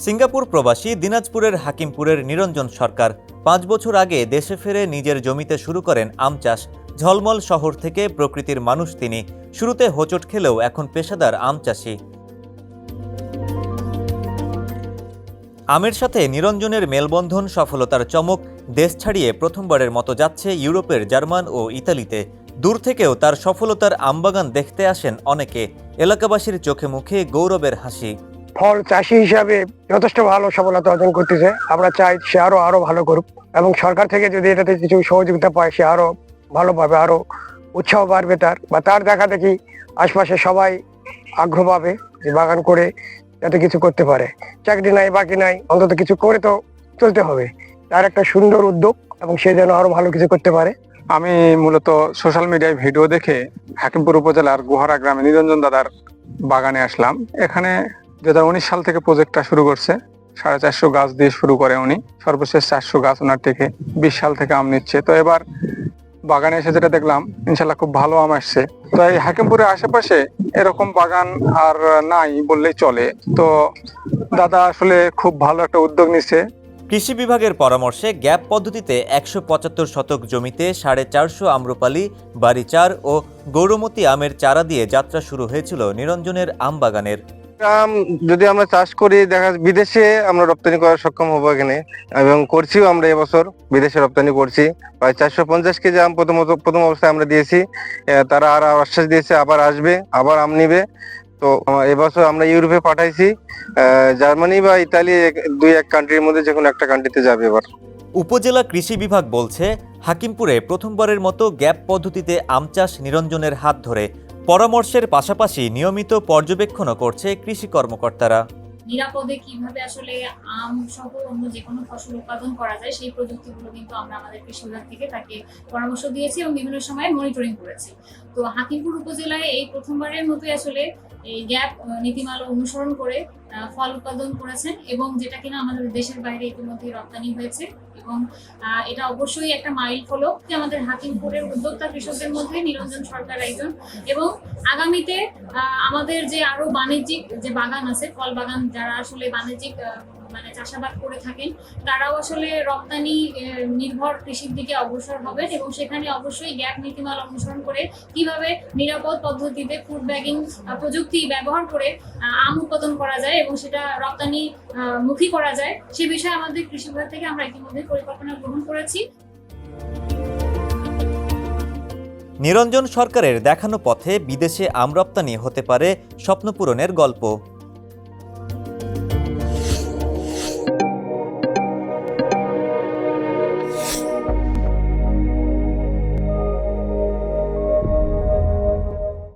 Singapore প্রবাসী দিনাজপুরের হাকিমপুরের নিরঞ্জন সরকার পাঁচ বছর আগে দেশে ফিরে নিজের জমিতে শুরু করেন আম চাষ। ঝলমল শহর থেকে প্রকৃতির মানুষ তিনি। শুরুতে হোঁচট খেলেও এখন পেশাদার আম চাষি। আমের সাথে নিরঞ্জনের মেলবন্ধন সফলতার চমক দেশ ছাড়িয়ে প্রথমবারের মতো যাচ্ছে ইউরোপের জার্মান ও ইতালিতে। দূর থেকেও তার সফলতার আমবাগান দেখতে আসেন অনেকে। এলাকাবাসীর চোখে মুখে গৌরবের হাসি। ফল চাষি হিসাবে যথেষ্ট ভালো সফলতা অর্জন করতেছে। আমরা চাই সে আরও আরও ভালো করুক এবং সরকার থেকে যদি এটাতে কিছু সহযোগিতা পায়, সে আরও ভালো পাবে আরও উৎসাহ বাড়বে তার বা তার দেখা দেখি আশপাশে সবাই আগ্রহ পাবে যে বাগান করে যাতে কিছু করতে পারে। চাকরি নাই, বাকি নাই, অন্তত কিছু করে তো চলতে হবে। তার একটা সুন্দর উদ্যোগ এবং সে যেন আরও ভালো কিছু করতে পারে। আমি মূলত সোশ্যাল মিডিয়ায় ভিডিও দেখে হাকিমপুর উপজেলার গুহারা গ্রামে নিরঞ্জন দাদার বাগানে আসলাম। এখানে দু সাল থেকে প্রজেক্টটা শুরু করছে। সাড়ে চারশো গাছ দিয়ে শুরু করে উনি। সর্বশেষ চারশো গাছ ওনার থেকে বিশ সাল থেকে আম নিচ্ছে। তো এবার বাগানে এসে যেটা দেখলাম, ইনশাল্লাহ খুব ভালো আম আসছে। তো এই হাকিমপুরের আশেপাশে এরকম বাগান আর নাই বললেই চলে। তো দাদা আসলে খুব ভালো একটা উদ্যোগ নিচ্ছে কৃষি বিভাগের পরামর্শে গ্যাপ পদ্ধতিতে একশো পঁচাত্তর শতক জমিতে সাড়ে চারশো আম্রপালি, বাড়িচার ও গৌরমতী আমের চারা দিয়ে যাত্রা শুরু হয়েছিল নিরঞ্জনের আম আম যদি আমরা চাষ করি, দেখা বিদেশে আমরা রপ্তানি করার সক্ষম হব এখানে। এবং করছিও আমরা এবছর বিদেশে রপ্তানি করছি। প্রায় চারশো পঞ্চাশ কেজি আম প্রথমত, প্রথম অবস্থায় আমরা দিয়েছি। তারা আর আশ্বাস দিয়েছে, আবার আসবে, আবার আম নিবে। তো এবছর আমরা ইউরোপে পাঠাইছি। জার্মানি বা ইতালি দুই এক কান্ট্রির মধ্যে যে কোনো একটা কান্ট্রিতে যাবে এবার। উপজেলা কৃষি বিভাগ বলছে, হাকিমপুরে প্রথমবারের মতো গ্যাপ পদ্ধতিতে আম চাষ নিরঞ্জনের হাত ধরে পরামর্শের পাশাপাশি নিয়মিত পর্যবেক্ষণও করছে কৃষি কর্মকর্তারা। নিরাপদে কীভাবে আসলে আম সহ অন্য যে কোনো ফসল উৎপাদন করা যায়, সেই প্রযুক্তিগুলো কিন্তু আমরা আমাদের কৃষি বিভাগ থেকে তাকে পরামর্শ দিয়েছি এবং বিভিন্ন সময় মনিটরিং করেছি। তো হাকিমপুর উপজেলায় এই প্রথমবারের মতোই আসলে এই গ্যাপ নীতিমালা অনুসরণ করে ফল উৎপাদন করেছেন এবং যেটা কিনা আমাদের দেশের বাইরে ইতিমধ্যে রপ্তানি হয়েছে এবং এটা অবশ্যই একটা মাইল ফলক যে আমাদের হাকিমপুরের উদ্যোক্তা কৃষকদের মধ্যে নিরঞ্জন সরকার একজন এবং আগামীতে আমাদের যে আরও বাণিজ্যিক যে বাগান আছে, ফল বাগান যারা আসলে বাণিজ্যিক মানে চাষাবাদ করে থাকেন, তারাও আসলে রপ্তানি নির্ভর কৃষির দিকে অগ্রসর হবেন এবং সেখানে অবশ্যই গ্যাপ নীতিমালা অনুসরণ করে কীভাবে নিরাপদ পদ্ধতিতে ফুড ব্যাগিং প্রযুক্তি ব্যবহার করে আম উৎপাদন করা যায় এবং সেটা রপ্তানি মুখী করা যায়। সে বিষয়ে আমাদের কৃষি বিভাগ থেকে আমরা ইতিমধ্যে পরিকল্পনা গ্রহণ করেছি। নিরঞ্জন সরকারের দেখানো পথে বিদেশে আম রপ্তানি হতে পারে স্বপ্নপূরণের গল্প।